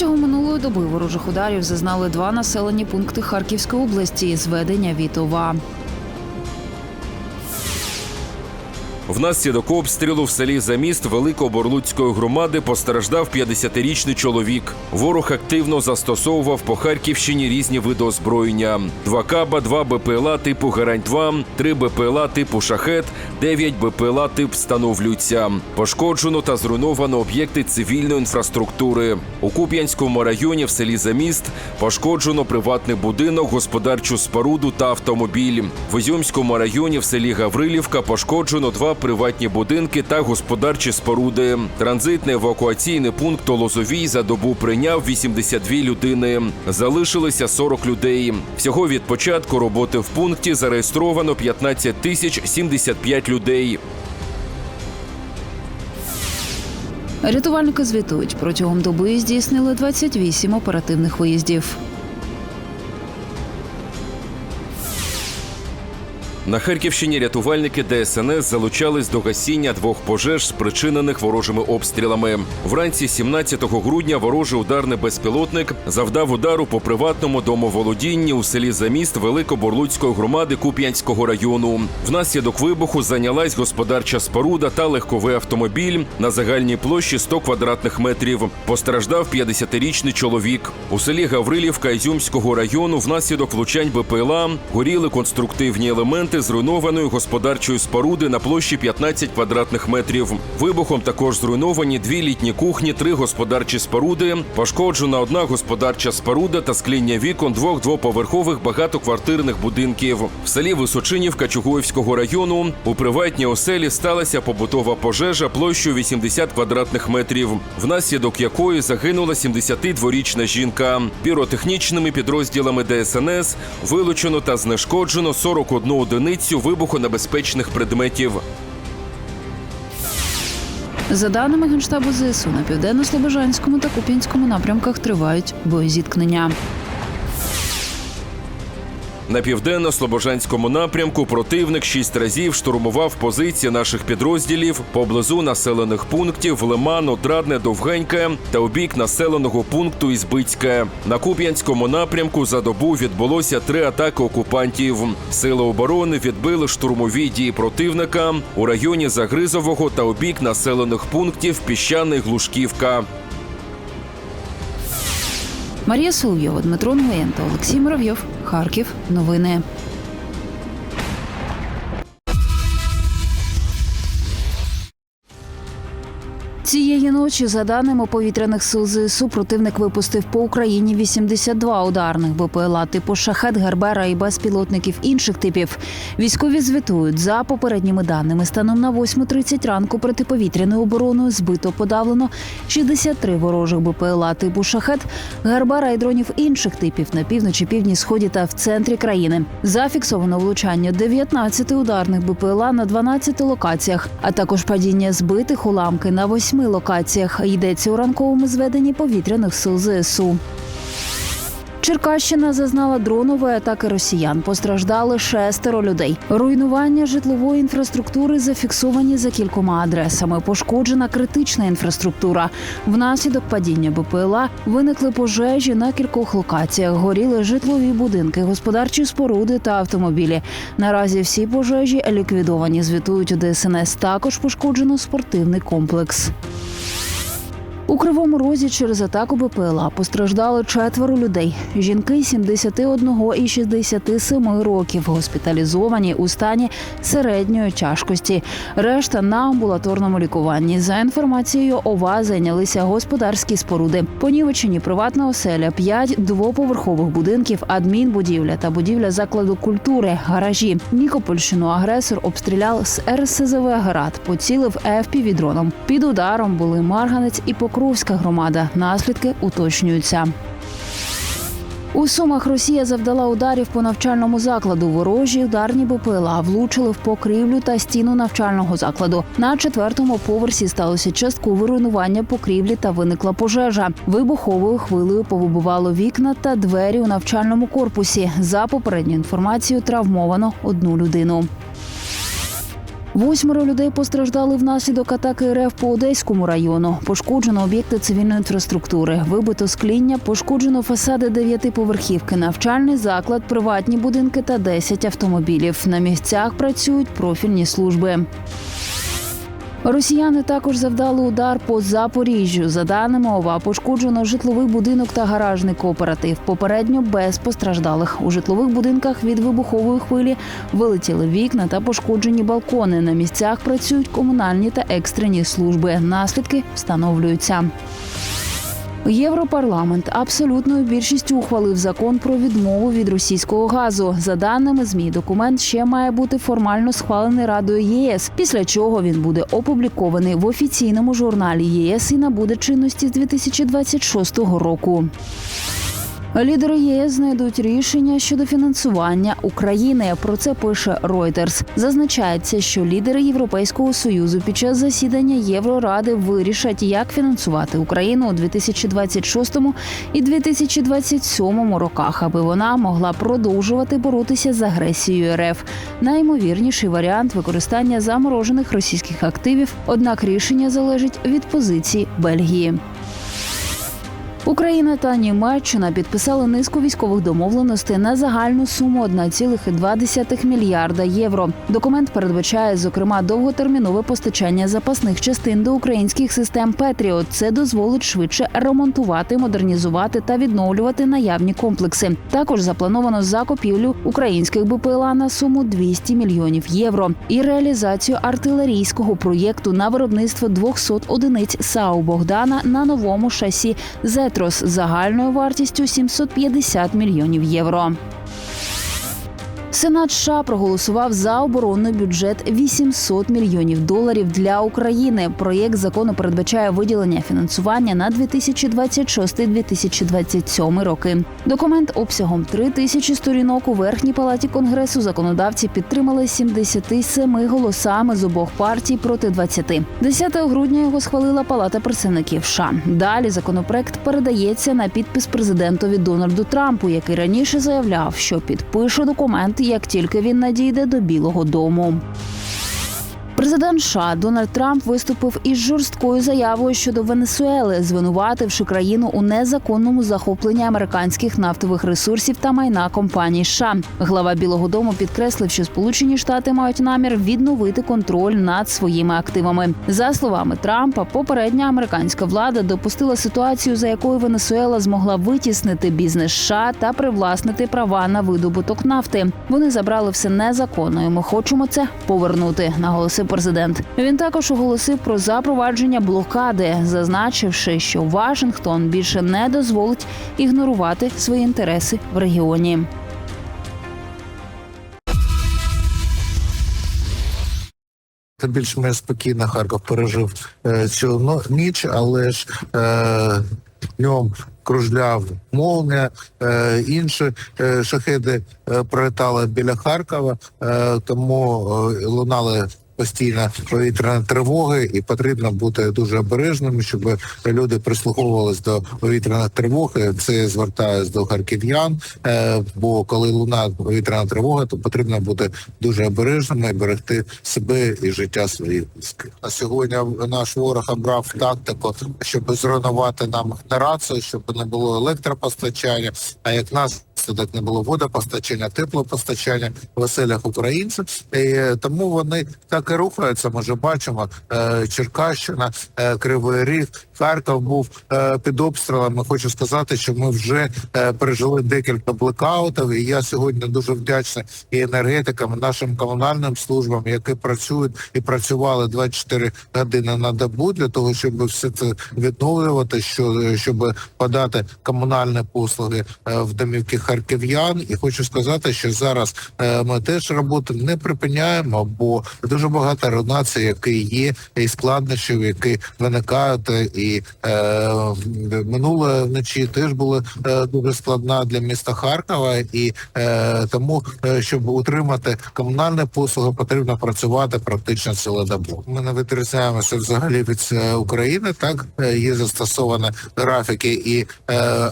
Протягом минулої доби ворожих ударів зазнали два населені пункти Харківської області зведення Вітова. Внаслідок обстрілу в селі Заміст Великоборлуцької громади постраждав 50-річний чоловік. Ворог активно застосовував по Харківщині різні види озброєння: два каба, два БПЛА типу Гарань-2, три БПЛА типу Шахет, 9 БПЛА тип встановлюються. Пошкоджено та зруйновано об'єкти цивільної інфраструктури. У Куп'янському районі в селі Заміст пошкоджено приватний будинок, господарчу споруду та автомобіль. В Ізюмському районі в селі Гаврилівка пошкоджено два приватні будинки та господарчі споруди. Транзитний евакуаційний пункт у Лозовій за добу прийняв 82 людини. Залишилося 40 людей. Всього від початку роботи в пункті зареєстровано 15 тисяч 75 людей. Рятувальники звітують, протягом доби здійснили 28 оперативних виїздів. На Харківщині рятувальники ДСНС залучались до гасіння двох пожеж, спричинених ворожими обстрілами. Вранці 17 грудня ворожий ударний безпілотник завдав удару по приватному домоволодінні у селі Заміст Великоборлуцької громади Куп'янського району. Внаслідок вибуху зайнялась господарча споруда та легковий автомобіль на загальній площі 100 квадратних метрів. Постраждав 50-річний чоловік. У селі Гаврилівка Ізюмського району внаслідок влучань БПЛА горіли конструктивні елементи зруйнованої господарчої споруди на площі 15 квадратних метрів. Вибухом також зруйновані дві літні кухні, три господарчі споруди, пошкоджена одна господарча споруда та скління вікон двох двоповерхових багатоквартирних будинків. В селі Височинівка Чугуївського району у приватній оселі сталася побутова пожежа площею 80 квадратних метрів, внаслідок якої загинула 72-річна жінка. Піротехнічними підрозділами ДСНС вилучено та знешкоджено 41 одиницю вибухонебезпечних предметів. За даними Генштабу ЗСУ, на південно-слобожанському та Куп'янському напрямках тривають боєзіткнення. На південно-слобожанському напрямку противник шість разів штурмував позиції наших підрозділів поблизу населених пунктів Лиман, Отрадне, Довгеньке та у бік населеного пункту Ізбицьке. На Куп'янському напрямку за добу відбулося три атаки окупантів. Сили оборони відбили штурмові дії противника у районі Загризового та у бік населених пунктів Піщаний Глушківка. Марія Соловйова, Дмитро Нгоєн Олексій Муравйов. Харків. Новини. Цієї ночі, за даними повітряних сил ЗСУ, противник випустив по Україні 82 ударних БПЛА типу шахет, гербера і безпілотників інших типів. Військові звітують за попередніми даними. Станом на 8.30 ранку протиповітряною обороною збито подавлено 63 ворожих БПЛА типу шахет, гербера і дронів інших типів на півночі, півдні, сході та в центрі країни. Зафіксовано влучання 19 ударних БПЛА на 12 локаціях, а також падіння збитих уламки на восьми локаціях. Йдеться у ранковому зведенні повітряних сил ЗСУ. Черкащина зазнала дронової атаки росіян. Постраждали шестеро людей. Руйнування житлової інфраструктури зафіксовані за кількома адресами. Пошкоджена критична інфраструктура. Внаслідок падіння БПЛА виникли пожежі на кількох локаціях. Горіли житлові будинки, господарчі споруди та автомобілі. Наразі всі пожежі ліквідовані. Звітують у ДСНС. Також пошкоджено спортивний комплекс. У кривому розі через атаку БПЛА постраждали четверо людей. Жінки 71 і 67 років госпіталізовані у стані середньої тяжкості. Решта на амбулаторному лікуванні. За інформацією ОВА зайнялися господарські споруди. Понівечені приватна оселя, п'ять двоповерхових будинків, адмінбудівля та будівля закладу культури, гаражі. Нікопольщину агресор обстріляв з РСЗВ «Град», поцілив ФПВ дроном. Під ударом були Марганець і Покровська громада. Наслідки уточнюються. У Сумах Росія завдала ударів по навчальному закладу. Ворожі ударні БПЛА влучили в покрівлю та стіну навчального закладу. На четвертому поверсі сталося часткове руйнування покрівлі та виникла пожежа. Вибуховою хвилею повибивало вікна та двері у навчальному корпусі. За попередньою інформацією, травмовано одну людину. Восьмеро людей постраждали внаслідок атаки РФ по Одеському району. Пошкоджено об'єкти цивільної інфраструктури, вибито скління, пошкоджено фасади дев'ятиповерхівки, навчальний заклад, приватні будинки та 10 автомобілів. На місцях працюють профільні служби. Росіяни також завдали удар по Запоріжжю. За даними ОВА, пошкоджено житловий будинок та гаражний кооператив. Попередньо без постраждалих. У житлових будинках від вибухової хвилі вилетіли вікна та пошкоджені балкони. На місцях працюють комунальні та екстрені служби. Наслідки встановлюються. Європарламент абсолютною більшістю ухвалив закон про відмову від російського газу. За даними змі, документ ще має бути формально схвалений Радою ЄС, після чого він буде опублікований в офіційному журналі ЄС і набуде чинності з 2026 року. Лідери ЄС знайдуть рішення щодо фінансування України. Про це пише Reuters. Зазначається, що лідери Європейського союзу під час засідання Євроради вирішать, як фінансувати Україну у 2026 і 2027 роках, аби вона могла продовжувати боротися з агресією РФ. Наймовірніший варіант використання заморожених російських активів. Однак рішення залежить від позиції Бельгії. Україна та Німеччина підписали низку військових домовленостей на загальну суму 1,2 мільярда євро. Документ передбачає, зокрема, довготермінове постачання запасних частин до українських систем Петріот. Це дозволить швидше ремонтувати, модернізувати та відновлювати наявні комплекси. Також заплановано закупівлю українських БПЛА на суму 200 мільйонів євро і реалізацію артилерійського проєкту на виробництво 200 одиниць САУ Богдана на новому шасі Зетрос з загальною вартістю 750 мільйонів євро. Сенат США проголосував за оборонний бюджет 800 мільйонів доларів для України. Проєкт закону передбачає виділення фінансування на 2026-2027 роки. Документ обсягом 3 тисячі сторінок у верхній палаті конгресу законодавці підтримали 77 голосами з обох партій проти 20. 10 грудня його схвалила Палата представників США. Далі законопроект передається на підпис президентові Дональду Трампу, який раніше заявляв, що підпише документ, як тільки він надійде до Білого Дому. Президент США Дональд Трамп виступив із жорсткою заявою щодо Венесуели, звинувативши країну у незаконному захопленні американських нафтових ресурсів та майна компаній США. Глава Білого Дому підкреслив, що Сполучені Штати мають намір відновити контроль над своїми активами. За словами Трампа, попередня американська влада допустила ситуацію, за якою Венесуела змогла витіснити бізнес США та привласнити права на видобуток нафти. Вони забрали все незаконно. і Ми хочемо це повернути. Наголосив президент. Він також оголосив про запровадження блокади, зазначивши, що Вашингтон більше не дозволить ігнорувати свої інтереси в регіоні. Більш-менш спокійно Харків пережив е, цю ніч, але ж е, днем кружляв молния, е, інші е, шахеди е, прилетали біля Харкова, е, тому лунали постійно повітряні тривоги, і потрібно бути дуже обережними, щоб люди прислуховувались до повітряних тривог. Е, Це я звертаюсь до харків'ян. е, Бо коли луна повітряна тривога, то потрібно бути дуже обережними і берегти себе і життя своїх близьких. На сьогодні наш ворог обрав тактику, щоб зруйнувати нам генерацію, щоб не було електропостачання. А як нас так не було водопостачання, теплопостачання в оселях українців, і тому вони так рухаються. Ми вже бачимо е, Черкащина, е, Кривий Ріг, Харків був е, під обстрілами. Хочу сказати, що ми вже е, пережили декілька блекаутів. І я сьогодні дуже вдячний і енергетикам, і нашим комунальним службам, які працюють і працювали 24 години на добу для того, щоб все це відновлювати, що щоб подати комунальні послуги е, в домівки харків'ян. І хочу сказати, що зараз е, ми теж роботу не припиняємо, бо дуже багато руйнацій, які є, і складнощів, які виникають, і і е, минулої вночі теж була е, дуже складна для міста Харкова, і е, тому, е, щоб утримати комунальні послуги, потрібно працювати практично цілодобово. Ми не відрізняємося взагалі від е, України. Так Е, є застосовані графіки і е,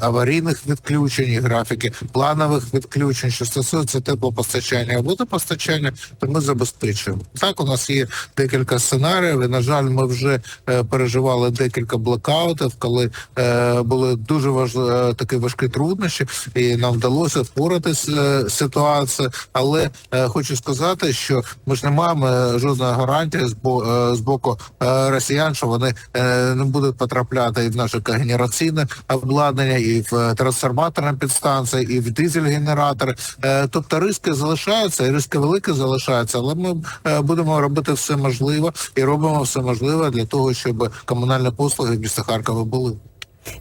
аварійних відключень, і графіки планових відключень, що стосується теплопостачання водопостачання, то ми забезпечуємо. Так, у нас є декілька сценаріїв. І, на жаль, ми вже е, переживали декілька блокаутів, коли е, були дуже важливі такі важкі труднощі, і нам вдалося впоратися з ситуацією. Але е, хочу сказати, що ми ж не маємо жодної гарантії з, бо, е, з боку е, росіян, що вони е, не будуть потрапляти і в наше генераційне обладнання, і в е, трансформаторні підстанції, і в дизель-генератори. Е, тобто риски залишаються, і риски великі залишаються, але ми е, будемо робити все можливе і робимо все можливе для того, щоб комунальні послуги міста Харкова були.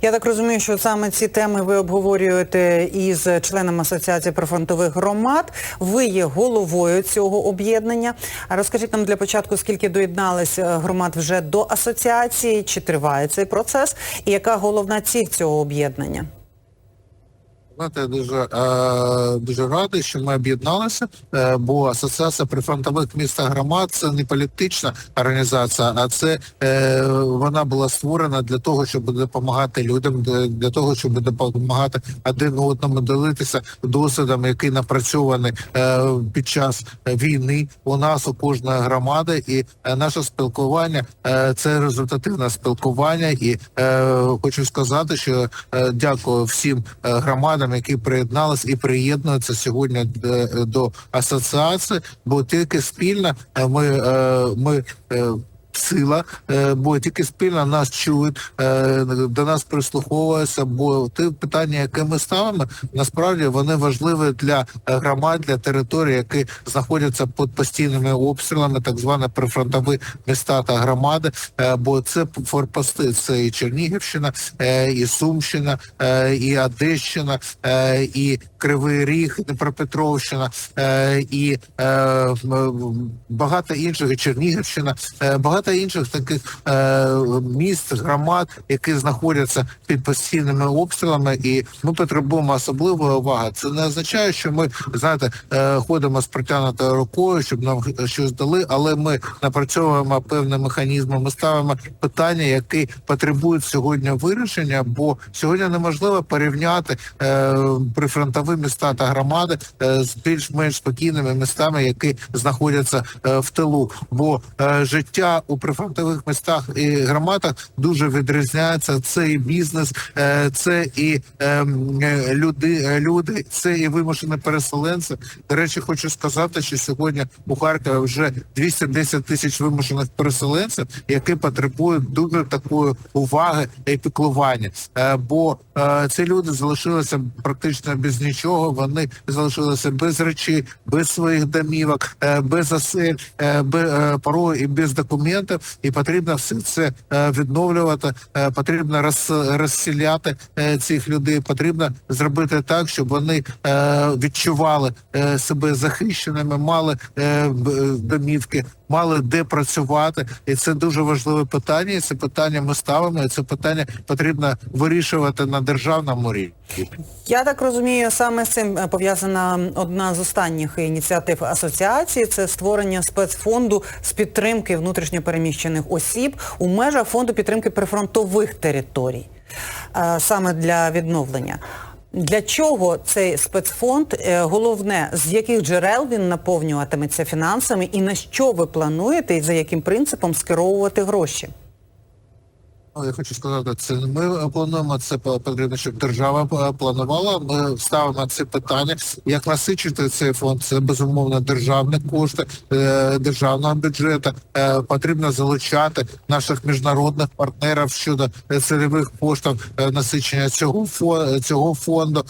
Я так розумію, що саме ці теми ви обговорюєте із членом Асоціації прифронтових громад. Ви є головою цього об'єднання. Розкажіть нам для початку, скільки доєднались громад вже до асоціації, чи триває цей процес, і яка головна ціль цього об'єднання? Знаєте, я дуже, е, дуже радий, що ми об'єдналися, е, бо асоціація прифронтових міст громад це не політична організація, а це е, вона була створена для того, щоб допомагати людям, для, того, щоб допомагати один одному ділитися досвідом, який напрацьований під час війни у нас у кожної громади, і наше спілкування це результативне спілкування. І хочу сказати, що дякую всім е, громадам, які приєднались і приєднуються сьогодні е, до асоціації, бо тільки спільно е, ми, е, ми Сила, е, бо тільки спільно нас чують, е, до нас прислуховуються, бо ті питання, які ми ставимо, насправді вони важливі для громад, для територій, які знаходяться під постійними обстрілами, так звані прифронтові міста та громади. Е, Бо це форпости, це і Чернігівщина, і Сумщина, і Одещина, і Кривий Ріг, Дніпропетровщина, і багато інших, і Чернігівщина, е, багато інших таких е, міст, громад, які знаходяться під постійними обстрілами, і ми потребуємо особливої уваги. Це не означає, що ми знаєте, е, ходимо з протягнутою рукою, щоб нам щось дали, але ми напрацьовуємо певні механізми. Ми ставимо питання, які потребують сьогодні вирішення, бо сьогодні неможливо порівняти е, прифронтові міста та громади е, з більш-менш спокійними містами, які знаходяться е, в тилу. Бо е, життя у прифронтових містах і громадах дуже відрізняється. Це і бізнес, е, це і ем, е, люди, е, люди, це і вимушені переселенці. До речі, хочу сказати, що сьогодні у Харкові вже 210 тисяч вимушених переселенців, які потребують дуже такої уваги і піклування. Бо ці люди залишилися практично без нічого. Вони залишилися без речей, без своїх домівок, без осель, бе- е, порою і без документів. І потрібно все це е, відновлювати. е, Потрібно роз- розселяти е, цих людей. Потрібно зробити так, щоб вони е, відчували себе захищеними, мали домівки, мали де працювати. І це дуже важливе питання. І це питання ми ставимо. І це питання потрібно вирішувати на державному рівні. Я так розумію, саме з цим е, пов'язана одна з останніх ініціатив асоціації це створення спецфонду з підтримки внутрішньопереміщених осіб у межах фонду підтримки прифронтових територій, е, саме для відновлення. Для чого цей спецфонд? Е, Головне, з яких джерел він наповнюватиметься фінансами і на що ви плануєте і за яким принципом скеровувати гроші? Ну, Я хочу сказати, це ми плануємо, це по- потрібно, щоб держава е, планувала. Ми ставимо це питання. Як насичити цей фонд? Це безумовно державні кошти е, державного бюджету. Е, Потрібно залучати наших міжнародних партнерів щодо цільових коштів насичення цього фо- цього фонду.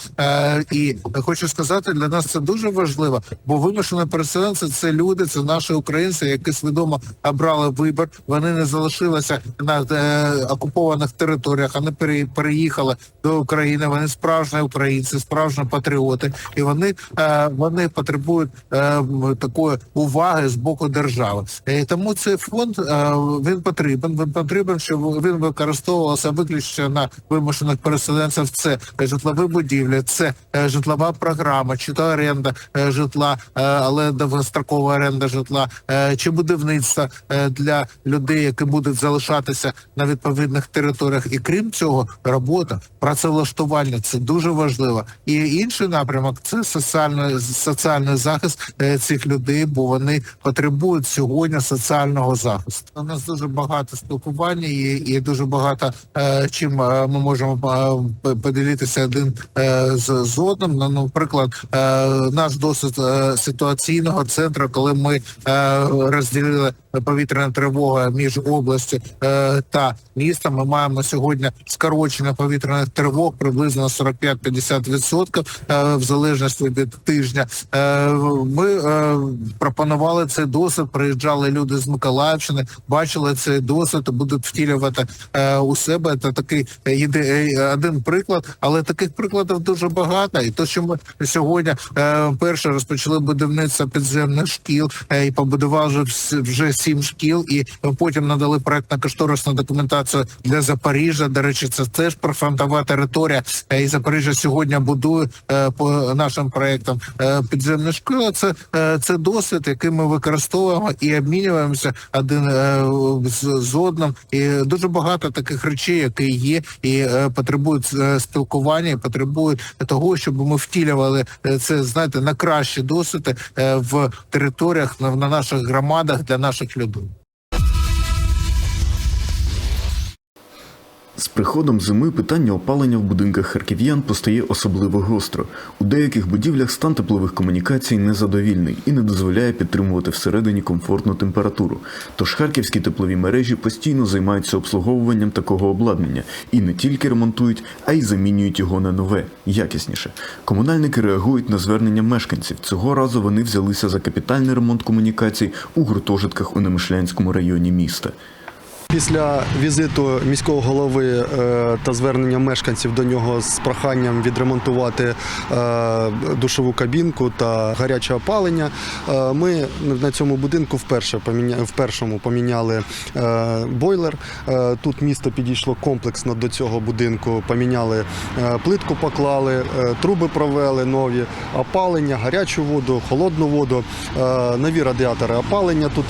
І хочу сказати, для нас це дуже важливо, бо вимушені переселенці це люди, це наші українці, які свідомо обрали вибір. Вони не залишилися на окупованих територіях. Вони переїхали до України. Вони справжні українці, справжні патріоти, і вони, е, вони потребують е, такої уваги з боку держави. І тому цей фонд е, він потрібен. Він потрібен, щоб він використовувався виключно на вимушених переселенців. Це житлові будівлі, це житлова програма, чи то оренда житла, але довгострокова оренда житла, чи будівництво для людей, які будуть залишатися на відповідних територіях. І крім цього, робота, працевлаштування це дуже важливо. І інший напрямок це соціальний соціальний захист е, цих людей, бо вони потребують сьогодні соціального захисту. У нас дуже багато спілкування і, і дуже багато е, чим е, ми можемо поділитися один з, з одним. Ну, Наприклад, наш досвід ситуаційного центру, коли ми розділили повітряна тривога між областю та містом. Ми маємо сьогодні скорочення повітряних тривог приблизно на 45-50% е, в залежності від тижня. Е, ми е, пропонували цей досвід. Приїжджали люди з Миколаївщини, бачили цей досвід будуть втілювати у себе. Це такий один приклад, але таких прикладів дуже багато. І то, що ми сьогодні перше розпочали будівництво підземних шкіл і побудували вже, сім шкіл, і потім надали проектно-кошторисну документацію для Запоріжжя. До речі, це теж прифронтова територія. Е, І Запоріжжя сьогодні будує е, по нашим проектам е, підземні школи. Це, це досвід, який ми використовуємо і обмінюємося один з, одним. І дуже багато таких речей, які є, і потребують спілкування, і потребують того, щоб ми втілювали це, знаєте, на кращі досвіди е, в територіях на наших громадах для наших людей. З приходом зими питання опалення в будинках харків'ян постає особливо гостро. У деяких будівлях стан теплових комунікацій незадовільний і не дозволяє підтримувати всередині комфортну температуру. Тож харківські теплові мережі постійно займаються обслуговуванням такого обладнання і не тільки ремонтують, а й замінюють його на нове, якісніше. Комунальники реагують на звернення мешканців. Цього разу вони взялися за капітальний ремонт комунікацій у гуртожитках у Немишлянському районі міста. Після візиту міського голови е, та звернення мешканців до нього з проханням відремонтувати е, душову кабінку та гаряче опалення, е, ми на цьому будинку вперше в першому поміняли бойлер. Тут місто підійшло комплексно до цього будинку. Поміняли плитку, поклали, труби провели нові, опалення, гарячу воду, холодну воду, нові радіатори опалення тут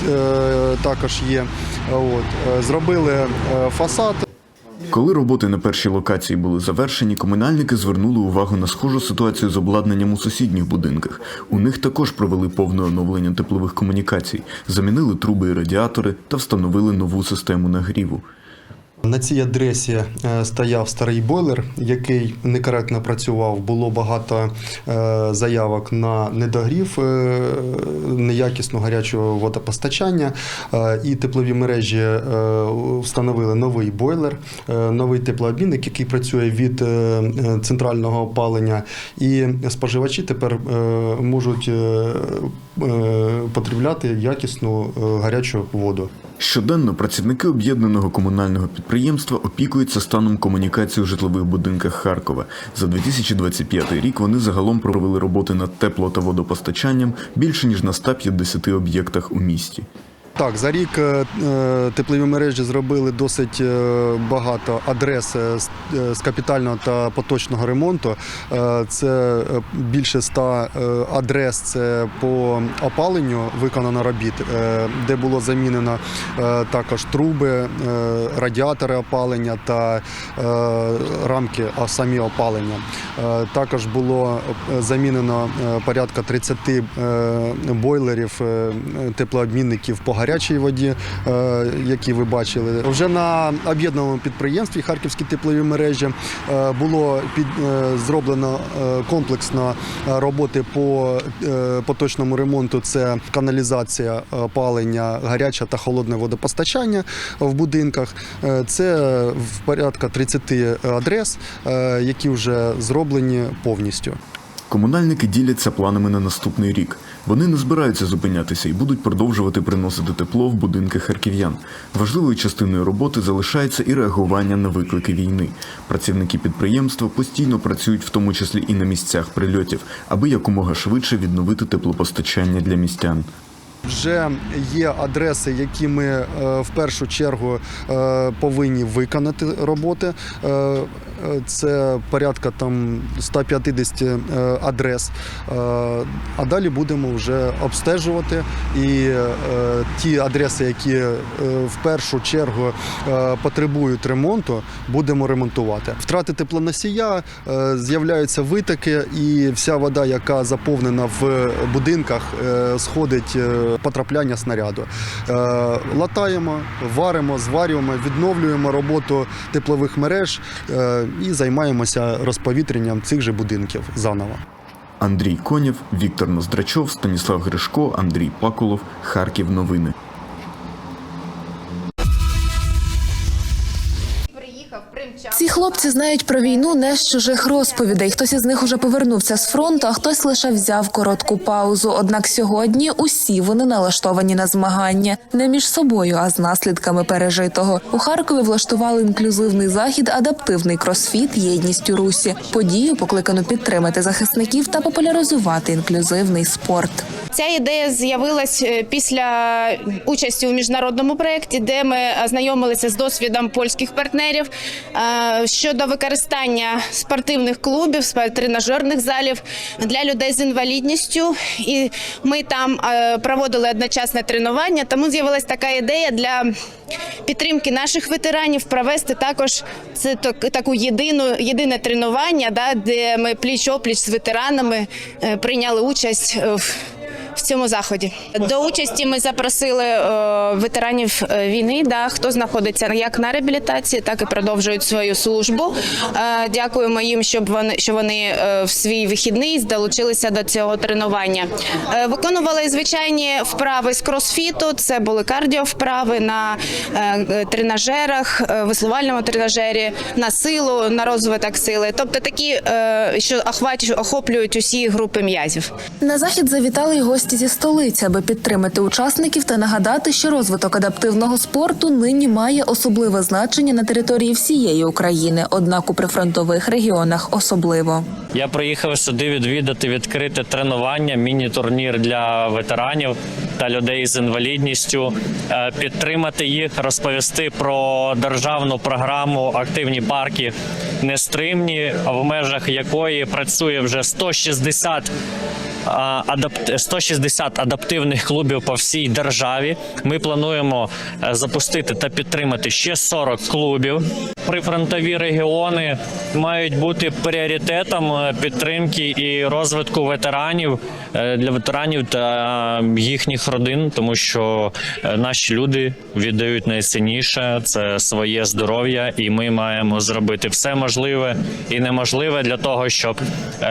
також є. От. Зробили е, фасад. Коли роботи на першій локації були завершені, комунальники звернули увагу на схожу ситуацію з обладнанням у сусідніх будинках. У них також провели повне оновлення теплових комунікацій, замінили труби і радіатори та встановили нову систему нагріву. На цій адресі е, стояв старий бойлер, який некоректно працював. Було багато е, заявок на недогрів, е, неякісну гарячого водопостачання. І теплові мережі встановили новий бойлер, новий теплообмінник, який працює від центрального опалення. І споживачі тепер можуть потребляти якісну гарячу воду. Щоденно працівники об'єднаного комунального підприємства опікуються станом комунікації у житлових будинках Харкова. За 2025 рік вони загалом провели роботи над тепло та водопостачанням більше ніж на 150 об'єктах у місті. Так, за рік е, е, теплові мережі зробили досить е, багато адрес з- капітального та поточного ремонту. Це більше ста адрес це по опаленню виконано робіт, де було замінено також труби, радіатори опалення та рамки, а самі опалення. Також було замінено порядка 30 е, бойлерів теплообмінників по гарячій воді, е, які ви бачили. Вже на об'єднаному підприємстві Харківські теплові мережі е, було під, е, зроблено комплексно роботи по поточному ремонту. Це каналізація опалення, гаряче та холодне водопостачання в будинках. Це в порядка 30 адрес, які вже зроблені повністю. Комунальники діляться планами на наступний рік. Вони не збираються зупинятися і будуть продовжувати приносити тепло в будинки харків'ян. Важливою частиною роботи залишається і реагування на виклики війни. Працівники підприємства постійно працюють, в тому числі і на місцях прильотів, аби якомога швидше відновити теплопостачання для містян. Вже є адреси, які ми е, в першу чергу е, повинні виконати роботи. Це порядка там 150 е, адрес. Е, А далі будемо вже обстежувати і е, ті адреси, які в першу чергу потребують ремонту, будемо ремонтувати. Втрати теплоносія з'являються витоки, і вся вода, яка заповнена в будинках, сходить потрапляння снаряду. Латаємо, варимо, зварюємо, відновлюємо роботу теплових мереж і займаємося розповітренням цих же будинків заново. Андрій Конєв, Віктор Ноздрачов, Станіслав Гришко, Андрій Пакулов, Харків. Новини. Ці хлопці знають про війну не з чужих розповідей. Хтось із них уже повернувся з фронту, а хтось лише взяв коротку паузу. Однак сьогодні усі вони налаштовані на змагання не між собою, а з наслідками пережитого. У Харкові влаштували інклюзивний захід, адаптивний кросфіт Єдність у русі. Подію покликану підтримати захисників та популяризувати інклюзивний спорт. Ця ідея з'явилась е, після участі у міжнародному проєкті, де ми ознайомилися з досвідом польських партнерів щодо використання спортивних клубів, тренажерних залів для людей з інвалідністю. І ми там е, проводили одночасне тренування. Тому з'явилась така ідея для підтримки наших ветеранів провести також це так- таку єдину єдине тренування, да, де ми пліч опліч з ветеранами е, прийняли участь. е, в в цьому заході до участі ми запросили е, ветеранів е, війни, да, хто знаходиться як на реабілітації, так і продовжують свою службу. Е, дякуємо їм, щоб вони що вони в свій вихідний долучилися до цього тренування. Виконували звичайні вправи з кросфіту. Це були кардіовправи на тренажерах, веслувальному тренажері, на силу, на розвиток сили. Тобто такі, що охоплюють усі групи м'язів. На захід завітали й гості зі столиці, аби підтримати учасників та нагадати, що розвиток адаптивного спорту нині має особливе значення на території всієї України, однак у прифронтових регіонах особливо. Я приїхав сюди відвідати відкрите тренування, міні-турнір для ветеранів та людей з інвалідністю, е, підтримати їх, розповісти про державну програму Активні парки нестримні, в межах якої працює вже 160 а, адапт 160 адаптивних клубів по всій державі. Ми плануємо е, запустити та підтримати ще 40 клубів. Прифронтові регіони мають бути пріоритетом е, підтримки і розвитку ветеранів е, для ветеранів та е, їхніх родин, тому що наші люди віддають найцінніше це своє здоров'я, і ми маємо зробити все можливе і неможливе для того, щоб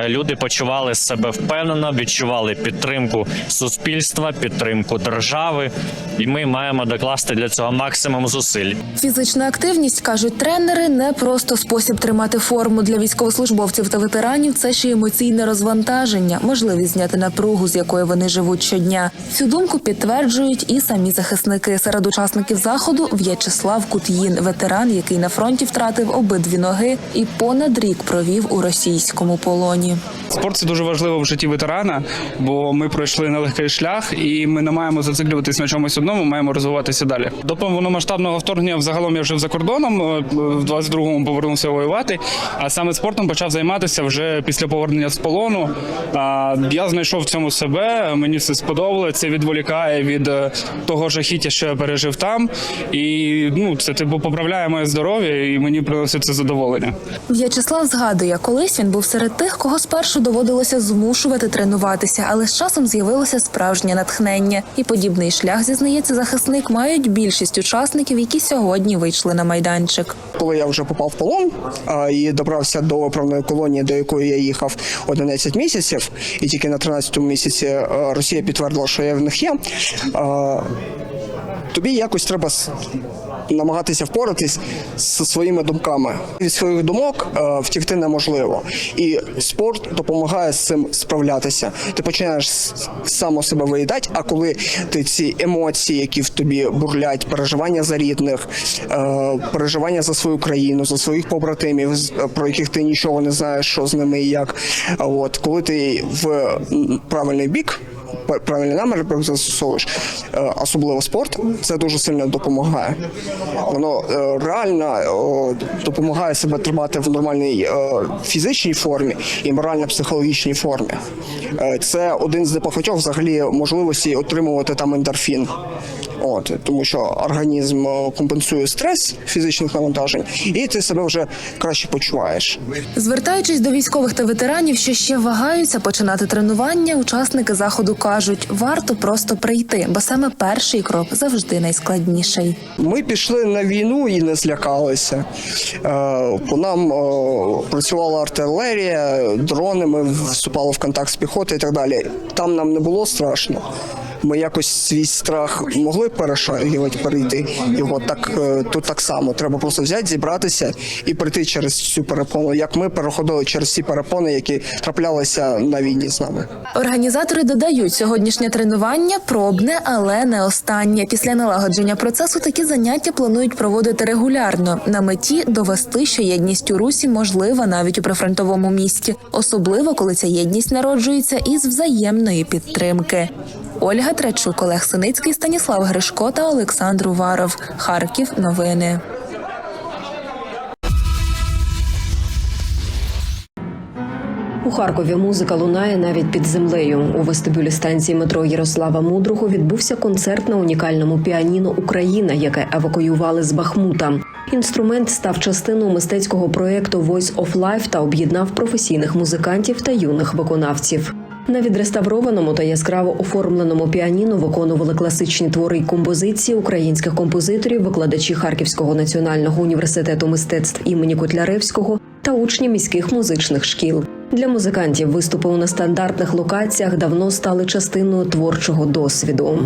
люди почували себе впевнено, відчували підтримку суспільства, підтримку держави, і ми маємо докласти для цього максимум зусиль. Фізична активність кажуть тренери, не просто спосіб тримати форму для військовослужбовців та ветеранів. Це ще й емоційне розвантаження, можливість зняти напругу, з якої вони живуть щодня. Цю думку підтверджують і самі захисники. Серед учасників заходу В'ячеслав Кут'їн, ветеран, який на фронті втратив обидві ноги і понад рік провів у російському полоні. Спорт це дуже важливо в житті ветерана, бо ми пройшли нелегкий шлях, і ми не маємо зациклюватись на чомусь одному, маємо розвиватися далі. До повномасштабного вторгнення взагалом я жив за кордоном. е, В 22-му повернувся воювати. А саме спортом почав займатися вже після повернення з полону. Я знайшов в цьому себе. Мені це сподобалося. Це відволікає від е, того жахіття, що я пережив там. І ну це типу поправляє моє здоров'я, і мені приносить це задоволення. В'ячеслав згадує, колись він був серед тих, кого спершу доводилося змушувати тренуватися, але з часом з'явилося справжнє натхнення. І подібний шлях, зізнається захисник, мають більшість учасників, які сьогодні вийшли на майданчик. Коли я вже попав в полон а, і добрався до виправної колонії, до якої я їхав 11 місяців, і тільки на 13-му місяці Росія підтвердила, що я в них є. А, тобі якось треба намагатися впоратись зі своїми думками. Від своїх думок е, втікти неможливо. І спорт допомагає з цим справлятися. Ти починаєш само себе виїдати, а коли ти ці емоції, які в тобі бурлять, переживання за рідних, е, переживання за свою країну, за своїх побратимів, про яких ти нічого не знаєш, що з ними і як. От коли ти в правильний бік. Пр- Правильний намір застосовуєш, е, особливо спорт, це дуже сильно допомагає. Воно е, реально е, допомагає себе тримати в нормальній фізичній формі і морально-психологічній формі. Це один з небагатьох взагалі можливостей отримувати там ендорфін. От тому, що організм е, компенсує стрес фізичних навантажень, і ти себе вже краще почуваєш. Звертаючись до військових та ветеранів, що ще вагаються починати тренування, учасники заходу кажуть, варто просто прийти, бо саме перший крок завжди найскладніший. Ми пішли на війну і не злякалися. Е, По нам е, працювала артилерія, дрони, ми вступали в контакт з піхотою і так далі. Там нам не було страшно. Ми якось свій страх могли перешагувати, перейти його. Так е, тут так само. Треба просто взяти, зібратися і прийти через цю перепону. Як ми переходили через ці перепони, які траплялися на війні з нами. Організатори додають, сьогоднішнє тренування пробне, але не останнє. Після налагодження процесу такі заняття планують проводити регулярно на меті довести, що єдність у русі можлива навіть у прифронтовому місті, особливо коли ця єдність народжується із взаємної підтримки. Ольга Трачук, Олег Синицький, Станіслав Гришко та Олександр Уваров. Харків. Новини. У Харкові музика лунає навіть під землею. У вестибюлі станції метро Ярослава Мудрого відбувся концерт на унікальному піаніно Україна, яке евакуювали з Бахмута. Інструмент став частиною мистецького проєкту Voice of Life та об'єднав професійних музикантів та юних виконавців. На відреставрованому та яскраво оформленому піаніно виконували класичні твори й композиції українських композиторів, викладачі Харківського національного університету мистецтв імені Котляревського та учні міських музичних шкіл. Для музикантів виступи у нестандартних локаціях давно стали частиною творчого досвіду.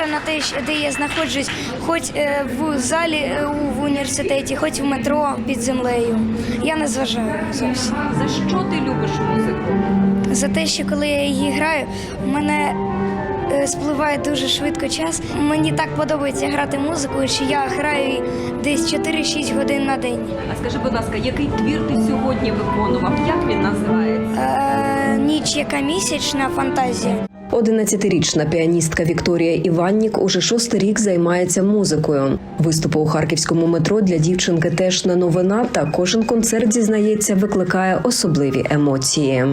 І на те, де я знаходжусь, хоч е, в залі е, в університеті, хоч в метро під землею. Я не зважаю зовсім. За що ти любиш музику? За те, що коли я її граю, мене е, спливає дуже швидко час. Мені так подобається грати музику, що я граю десь 4-6 годин на день. А скажи, будь ласка, який твір ти сьогодні виконував? Як він називається? Е, ніч яка місячна фантазія. 11-річна піаністка Вікторія Іваннік уже шостий рік займається музикою. Виступи у харківському метро для дівчинки теж не новина. Та кожен концерт зізнається, викликає особливі емоції.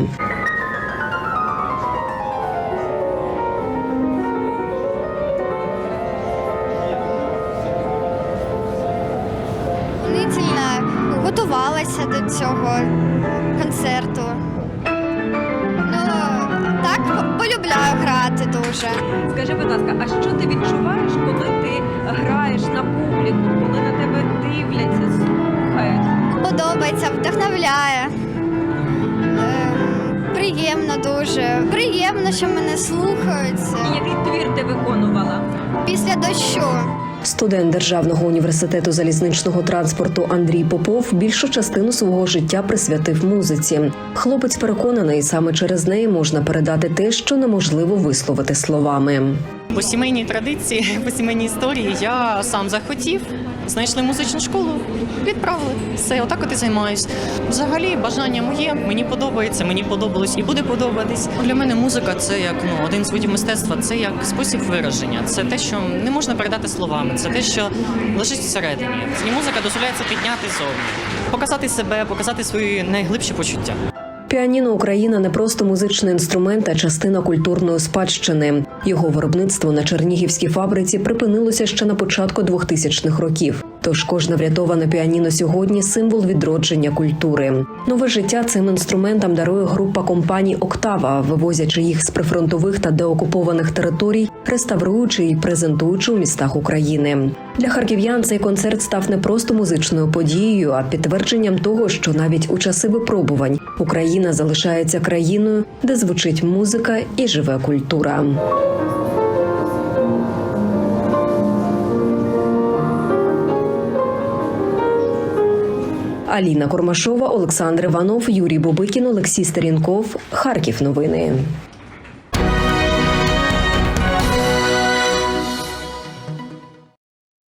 Дуже. Скажи, будь ласка, а що ти відчуваєш, коли ти граєш на публіку, коли на тебе дивляться, слухають? Подобається, вдохновляє. Ем, Приємно дуже. Приємно, що мене слухають. І який твір ти виконувала? Після дощу. Студент Державного університету залізничного транспорту Андрій Попов більшу частину свого життя присвятив музиці. Хлопець переконаний, саме через неї можна передати те, що неможливо висловити словами. По сімейній традиції, по сімейній історії я сам захотів, знайшли музичну школу, відправили. Все, отак от і займаюсь. Взагалі, бажання моє, мені подобається, мені подобалось і буде подобатись. Для мене музика це як ну один з видів мистецтва, це як спосіб вираження. Це те, що не можна передати словами, це те, що лежить всередині. І музика дозволяється підняти зовні, показати себе, показати свої найглибші почуття. Піаніно Україна не просто музичний інструмент, а частина культурної спадщини. Його виробництво на Чернігівській фабриці припинилося ще на початку 2000-х років. Тож кожне врятоване піаніно сьогодні символ відродження культури. Нове життя цим інструментам дарує група компаній Октава, вивозячи їх з прифронтових та деокупованих територій, реставруючи і презентуючи у містах України. Для харків'ян цей концерт став не просто музичною подією, а підтвердженням того, що навіть у часи випробувань Україна залишається країною, де звучить музика і живе культура. Аліна Кормашова, Олександр Іванов, Юрій Бобикін, Олексій Стерінков. Харків. Новини.